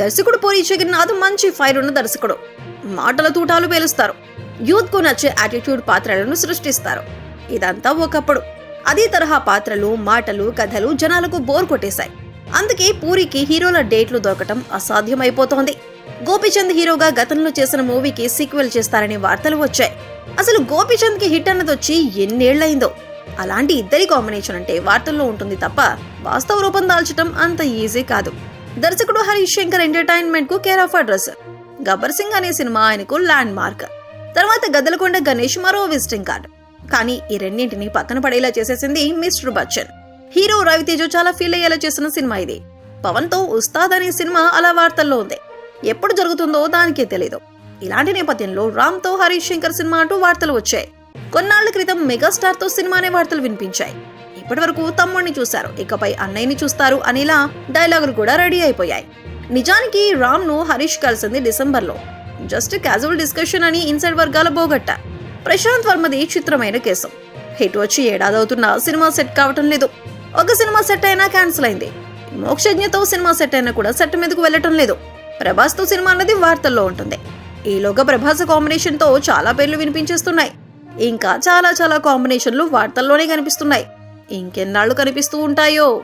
దర్శకుడు పూరి జగన్నాథ్ మంచి ఫైర్ ఉన్న దర్శకుడు. మాటల తూటాలు పేలుస్తారు. యూత్కు నచ్చే యాటిట్యూడ్ పాత్రలను సృష్టిస్తారు. ఇదంతా ఒకప్పుడు. అదే తరహా పాత్రలు మాటలు కథలు జనాలకు బోర్ కొట్టేశాయి. అందుకే పూరికి హీరోల డేట్లు దొరకటం అసాధ్యమైపోతోంది. గోపీచంద్ హీరోగా గతంలో చేసిన మూవీకి సీక్వెల్ చేస్తారనే వార్తలు వచ్చాయి. అసలు గోపీచంద్కి హిట్ అన్నది వచ్చి ఎన్నేళ్ళైందో? అలాంటి ఇద్దరి కాంబినేషన్ అంటే వార్తల్లో ఉంటుంది తప్ప వాస్తవ రూపం దాల్చడం అంత ఈజీ కాదు. దర్శకుడు Harish Shankar ఎంటర్టైన్మెంట్కు care of address Gabbar Singh అనే సినిమా ఆయనకు ల్యాండ్ మార్క్ తర్వాత గద్దలకొండ గణేష్ మరో విజిటింగ్ కార్డ్. కానీ ఈ రెండింటిని పక్కన పడేలా చేసేసింది మిస్టర్ బచ్చన్. హీరో రవితేజ చాలా ఫీల్ అయ్యేలా చేసిన సినిమా ఇది. పవన్తో ఉస్తాద్ అనే సినిమా అలా వార్తల్లో ఉంది. ఎప్పుడు జరుగుతుందో దానికే తెలీదు. ఇలాంటి నేపథ్యంలో రామ్తో హరీష్ శంకర్ సినిమా అంటూ వార్తలు వచ్చాయి. కొన్నాళ్ళ క్రితం మెగాస్టార్తో సినిమా అనే వార్తలు వినిపించాయి. ఇప్పటివరకు తమ్ముడిని చూశారు. ఇకపై అన్నయ్యని చూస్తారు. అనేలా డైలాగులు కూడా రెడీ అయిపోయాయి. నిజానికి రామ్ను హరీష్ కలిసింది డిసెంబర్లో. జస్ట్ క్యాజువల్ డిస్కషన్ అని ఇన్సైడ్ వర్గాల బోగట్ట. ప్రశాంత్ వర్మది చిత్రమైన కేసు. హిట్ వచ్చి ఏడాదవుతున్నా సినిమా సెట్ కావటం లేదు. ఒక సినిమా సెట్ అయినా క్యాన్సిల్ అయింది. మోక్షజ్ఞతో సినిమా సెట్ అయినా కూడా సెట్ మీదకు వెళ్ళటం లేదు. ప్రభాస్తో సినిమా అన్నది వార్తల్లో ఉంటుంది. ఈలోగా ప్రభాస్ కాంబినేషన్తో చాలా పేర్లు వినిపించేస్తున్నాయి. ఇంకా చాలా చాలా కాంబినేషన్లు వార్తల్లోనే కనిపిస్తున్నాయి. ఇంకెన్నాళ్ళు కనిపిస్తూ ఉంటాయో?